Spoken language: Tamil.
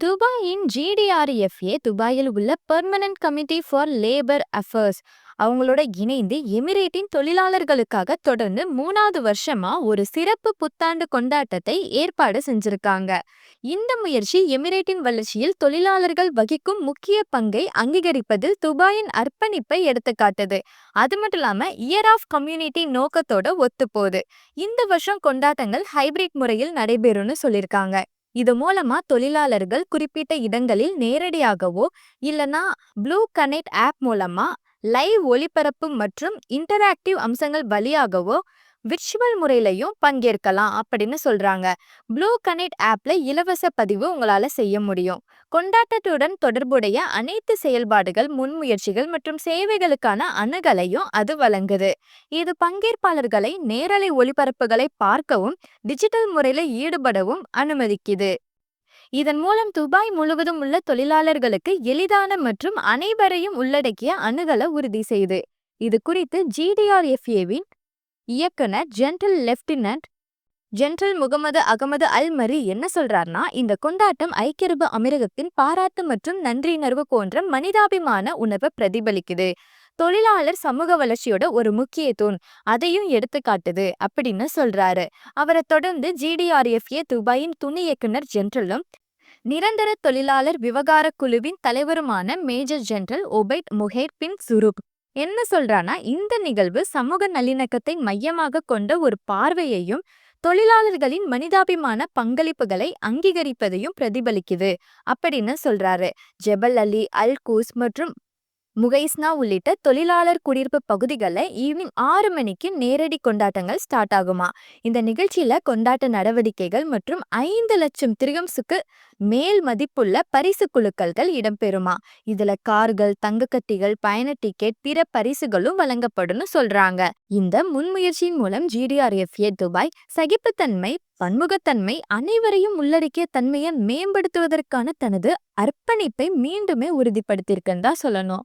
துபாயின் ஜிடிஆர்எஃப்ஏ துபாயில் உள்ள permanent committee for labour affairs அவங்களோட இணைந்து எமிரேட்டின் தொழிலாளர்களுக்காக தொடர்ந்து மூணாவது வருஷமா ஒரு சிறப்பு புத்தாண்டு கொண்டாட்டத்தை ஏற்பாடு செஞ்சிருக்காங்க. இந்த முயற்சி எமிரேட்டின் வளர்ச்சியில் தொழிலாளர்கள் வகிக்கும் முக்கிய பங்கை அங்கீகரிப்பதில் துபாயின் அர்ப்பணிப்பை எடுத்துக்காட்டுது. அது மட்டும் இல்லாம இயர் ஆஃப் கம்யூனிட்டி நோக்கத்தோட ஒத்துப்போகுது. இந்த வருஷம் கொண்டாட்டங்கள் ஹைபிரிட் முறையில் நடைபெறும்னு சொல்லியிருக்காங்க இது மூலமா தொழிலாளர்கள் குறிப்பிட்ட இடங்களில் நேரடியாகவோ இல்லனா ப்ளூ கனெக்ட் ஆப் மூலமா லைவ் ஒளிபரப்பு மற்றும் இன்டராக்டிவ் அம்சங்கள் வழியாகவோ விர்ச்சுவல் முறையிலையும் பங்கேற்கலாம் அப்படின்னு சொல்றாங்க. ப்ளூ கனெக்ட் ஆப்ல இலவச பதிவு உங்களால செய்ய முடியும். கொண்டாட்டத்துடன் தொடர்புடைய அனைத்து செயல்பாடுகள் முன்முயற்சிகள் மற்றும் சேவைகளுக்கான அணுகலையும் அது வழங்குது. இது பங்கேற்பாளர்களை நேரலை ஒளிபரப்புகளை பார்க்கவும் டிஜிட்டல் முறையில ஈடுபடவும் அனுமதிக்குது. இதன் மூலம் துபாய் முழுவதும் உள்ள தொழிலாளர்களுக்கு எளிதான மற்றும் அனைவரையும் உள்ளடக்கிய அணுகலை உறுதி செய்து. இது குறித்து ஜிடிஆர்எஃப்ஏவின் இயக்குனர் general lieutenant general Mohammed Ahmed Al Marri என்ன சொல்றாருன்னா இந்த கொண்டாட்டம் ஐக்கிய அரபு அமீரகத்தின் பாராட்டு மற்றும் நன்றியுணர்வு போன்ற மனிதாபிமான உணர்வை பிரதிபலிக்குது. தொழிலாளர் சமூக வளர்ச்சியோட ஒரு முக்கிய தூண் அதையும் எடுத்து காட்டுது அப்படின்னு சொல்றாரு. அவரை தொடர்ந்து ஜிடிஆர்எஃப்ஏ துபாயின் துணை இயக்குனர் ஜென்ரலும் நிரந்தர தொழிலாளர் விவகார குழுவின் தலைவருமான major general Obaid Muhair bin Suroor என்ன சொல்றானா இந்த நிகழ்வு சமூக நல்லிணக்கத்தை மையமாக கொண்ட ஒரு பார்வையையும் தொழிலாளர்களின் மனிதாபிமான பங்களிப்புகளை அங்கீகரிப்பதையும் பிரதிபலிக்குது. அப்படின்னு சொல்றாரு. ஜெபல் அலி அல் கூஸ் மற்றும் முகைஸ்னா உள்ளிட்ட தொழிலாளர் குடியிருப்பு பகுதிகளில் ஈவினிங் ஆறு மணிக்கு நேரடி கொண்டாட்டங்கள் ஸ்டார்ட் ஆகுமா? இந்த நிகழ்ச்சியில கொண்டாட்ட நடவடிக்கைகள் மற்றும் ஐந்து லட்சம் திரிகம்ஸுக்கு மேல் மதிப்புள்ள பரிசு குழுக்கள்கள் இடம்பெறுமா? இதுல கார்கள் தங்கக்கட்டிகள் பயண டிக்கெட் பிற பரிசுகளும் வழங்கப்படும்னு சொல்றாங்க. இந்த முன்முயற்சியின் மூலம் ஜிடிஆர்எஃப்ஏ துபாய் சகிப்புத்தன்மை பன்முகத்தன்மை அனைவரையும் உள்ளடக்கிய தன்மையை மேம்படுத்துவதற்கான தனது அர்ப்பணிப்பை மீண்டுமே உறுதிப்படுத்தியிருக்குன்னு தான் சொல்லணும்.